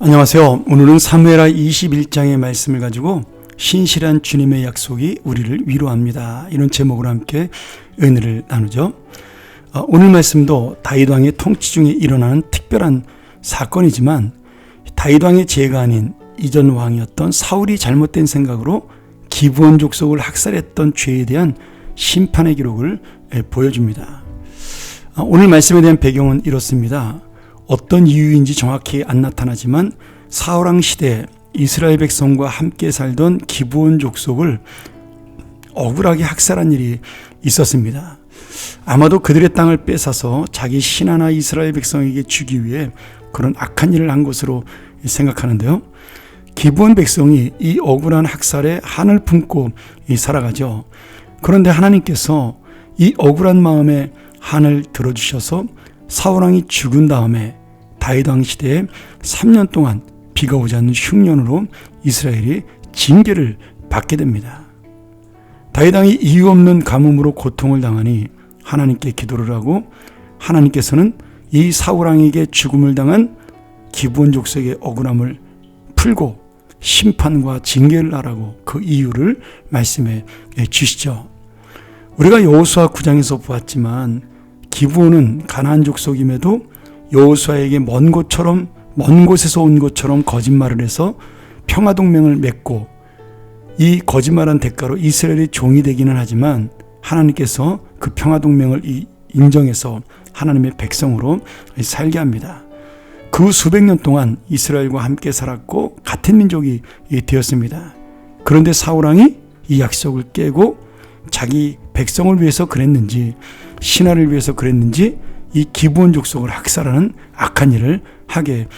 안녕하세요. 오늘은 사무엘하 21장의 말씀을 가지고 신실한 주님의 약속이 우리를 위로합니다. 이런 제목으로 함께 은혜를 나누죠. 어, 오늘 말씀도 다윗 왕의 통치 중에 일어나는 특별한 사건이지만 다윗 왕의 죄가 아닌 이전 왕이었던 사울이 잘못된 생각으로 기브온 족속을 학살했던 죄에 대한 심판의 기록을 예, 보여줍니다. 어, 오늘 말씀에 대한 배경은 이렇습니다. 어떤 이유인지 정확히 안 나타나지만 사울왕 시대 이스라엘 백성과 함께 살던 기브온 족속을 억울하게 학살한 일이 있었습니다. 아마도 그들의 땅을 뺏어서 자기 신하나 이스라엘 백성에게 주기 위해 그런 악한 일을 한 것으로 생각하는데요. 기브온 백성이 이 억울한 학살에 한을 품고 살아가죠. 그런데 하나님께서 이 억울한 마음에 한을 들어주셔서 사울왕이 죽은 다음에 다윗 왕 시대에 3년 동안 비가 오지 않는 흉년으로 이스라엘이 징계를 받게 됩니다. 다윗 왕이 이유 없는 가뭄으로 고통을 당하니 하나님께 기도를 하고 하나님께서는 이 사울 왕에게 죽음을 당한 기브온 족속의 억울함을 풀고 심판과 징계를 하라고 그 이유를 말씀해 주시죠. 우리가 여호수아 9장에서 보았지만 기브온은 가나안 족속임에도 여호수아에게 먼 곳처럼 먼 곳에서 온 것처럼 거짓말을 해서 평화 동맹을 맺고 이 거짓말한 대가로 이스라엘이 종이 되기는 하지만 하나님께서 그 평화 동맹을 인정해서 하나님의 백성으로 살게 합니다. 그 수백 년 동안 이스라엘과 함께 살았고 같은 민족이 되었습니다. 그런데 사울왕이 이 약속을 깨고 자기 백성을 위해서 그랬는지 신하를 위해서 그랬는지 이 기본 족속을 학살하는 악한 일을 하게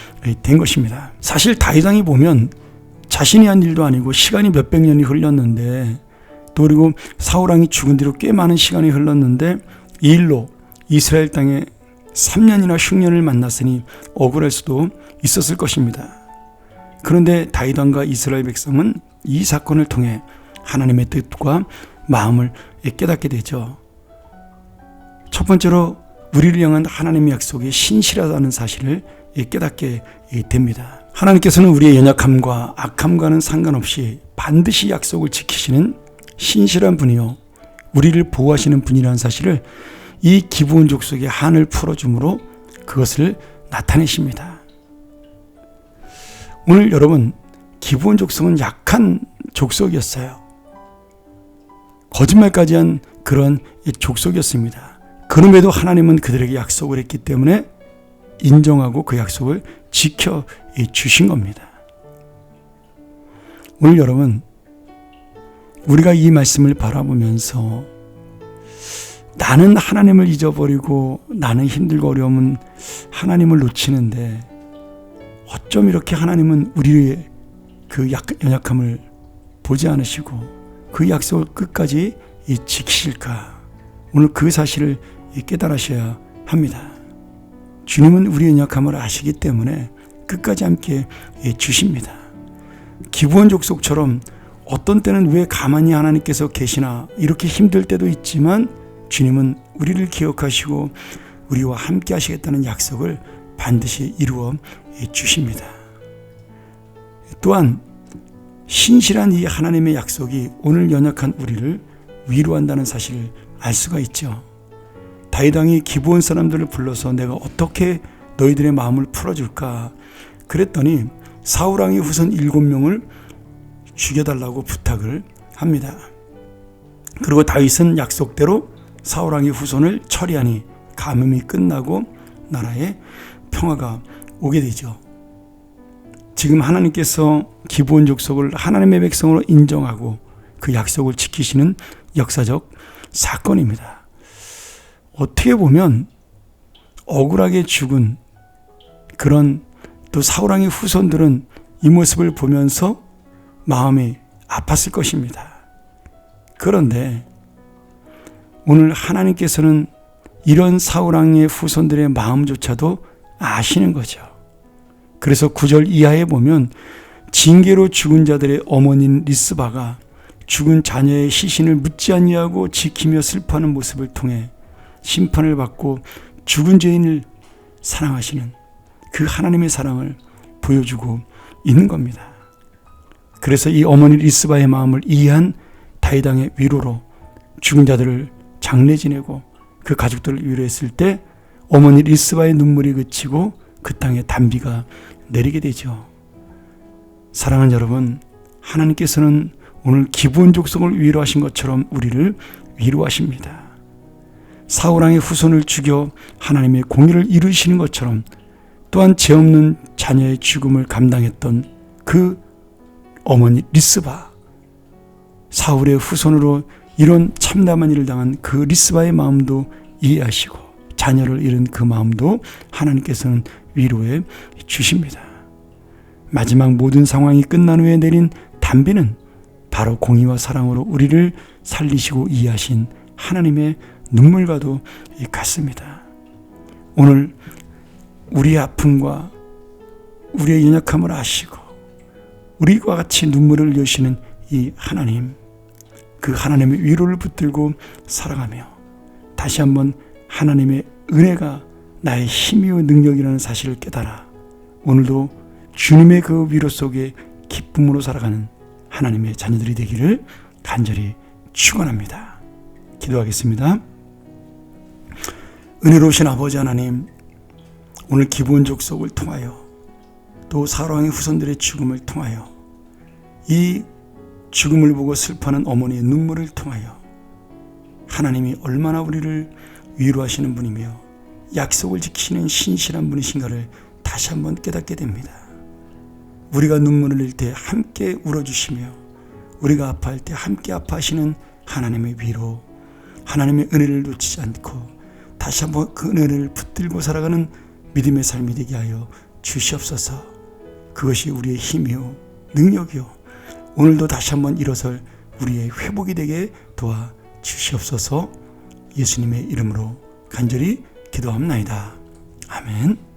된 것입니다. 사실 다윗왕이 보면 자신이 한 일도 아니고 시간이 몇백 년이 흘렀는데 또 그리고 사울왕이 죽은 뒤로 꽤 많은 시간이 흘렀는데 이 일로 이스라엘 땅에 3년이나 흉년을 만났으니 억울할 수도 있었을 것입니다. 그런데 다윗왕과 이스라엘 백성은 이 사건을 통해 하나님의 뜻과 마음을 깨닫게 되죠. 첫 번째로 우리를 향한 하나님의 약속이 신실하다는 사실을 깨닫게 됩니다. 하나님께서는 우리의 연약함과 악함과는 상관없이 반드시 약속을 지키시는 신실한 분이요. 우리를 보호하시는 분이라는 사실을 이 기부온 족속의 한을 풀어줌으로 그것을 나타내십니다. 오늘 여러분, 기부온 족속은 약한 족속이었어요. 거짓말까지 한 그런 족속이었습니다. 그럼에도 하나님은 그들에게 약속을 했기 때문에 인정하고 그 약속을 지켜 주신 겁니다. 오늘 여러분, 우리가 이 말씀을 바라보면서 나는 하나님을 잊어버리고 나는 힘들고 어려움은 하나님을 놓치는데 어쩜 이렇게 하나님은 우리의 그 연약함을 보지 않으시고 그 약속을 끝까지 지키실까? 오늘 그 사실을 깨달으셔야 합니다. 주님은 우리의 연약함을 아시기 때문에 끝까지 함께 주십니다. 기부원 족속처럼 어떤 때는 왜 가만히 하나님께서 계시나 이렇게 힘들 때도 있지만 주님은 우리를 기억하시고 우리와 함께 하시겠다는 약속을 반드시 이루어 주십니다. 또한 신실한 이 하나님의 약속이 오늘 연약한 우리를 위로한다는 사실을 알 수가 있죠. 다윗왕이 기부온 사람들을 불러서 내가 어떻게 너희들의 마음을 풀어줄까 그랬더니 사울왕이 후손 일곱 명을 죽여달라고 부탁을 합니다. 그리고 다윗은 약속대로 사울왕의 후손을 처리하니 가뭄이 끝나고 나라에 평화가 오게 되죠. 지금 하나님께서 기부온 족속을 하나님의 백성으로 인정하고 그 약속을 지키시는 역사적 사건입니다. 어떻게 보면 억울하게 죽은 그런 또 사울왕의 후손들은 이 모습을 보면서 마음이 아팠을 것입니다. 그런데 오늘 하나님께서는 이런 사울왕의 후손들의 마음조차도 아시는 거죠. 그래서 구절 이하에 보면 징계로 죽은 자들의 어머니인 리스바가 죽은 자녀의 시신을 묻지 아니하고 지키며 슬퍼하는 모습을 통해 심판을 받고 죽은 죄인을 사랑하시는 그 하나님의 사랑을 보여주고 있는 겁니다. 그래서 이 어머니 리스바의 마음을 이해한 다이당의 위로로 죽은 자들을 장례 지내고 그 가족들을 위로했을 때 어머니 리스바의 눈물이 그치고 그 땅에 단비가 내리게 되죠. 사랑하는 여러분, 하나님께서는 오늘 기본 족속을 위로하신 것처럼 우리를 위로하십니다. 사우랑의 후손을 죽여 하나님의 공의를 이루시는 것처럼 또한 죄 없는 자녀의 죽음을 감당했던 그 어머니 리스바 사울의 후손으로 이런 참담한 일을 당한 그 리스바의 마음도 이해하시고 자녀를 잃은 그 마음도 하나님께서는 위로해 주십니다. 마지막 모든 상황이 끝난 후에 내린 단비는 바로 공의와 사랑으로 우리를 살리시고 이해하신 하나님의 눈물과도 같습니다. 오늘 우리의 아픔과 우리의 연약함을 아시고 우리와 같이 눈물을 여시는 이 하나님, 그 하나님의 위로를 붙들고 살아가며 다시 한번 하나님의 은혜가 나의 힘이요 능력이라는 사실을 깨달아 오늘도 주님의 그 위로 속에 기쁨으로 살아가는 하나님의 자녀들이 되기를 간절히 축원합니다. 기도하겠습니다. 은혜로우신 아버지 하나님, 오늘 기본 족속을 통하여 또 사랑의 후손들의 죽음을 통하여 이 죽음을 보고 슬퍼하는 어머니의 눈물을 통하여 하나님이 얼마나 우리를 위로하시는 분이며 약속을 지키는 신실한 분이신가를 다시 한번 깨닫게 됩니다. 우리가 눈물을 흘릴 때 함께 울어주시며 우리가 아파할 때 함께 아파하시는 하나님의 위로 하나님의 은혜를 놓치지 않고 다시 한번 그 은혜를 붙들고 살아가는 믿음의 삶이 되게 하여 주시옵소서 그것이 우리의 힘이요 능력이요 오늘도 다시 한번 일어설 우리의 회복이 되게 도와 주시옵소서 예수님의 이름으로 간절히 기도합나이다. 아멘.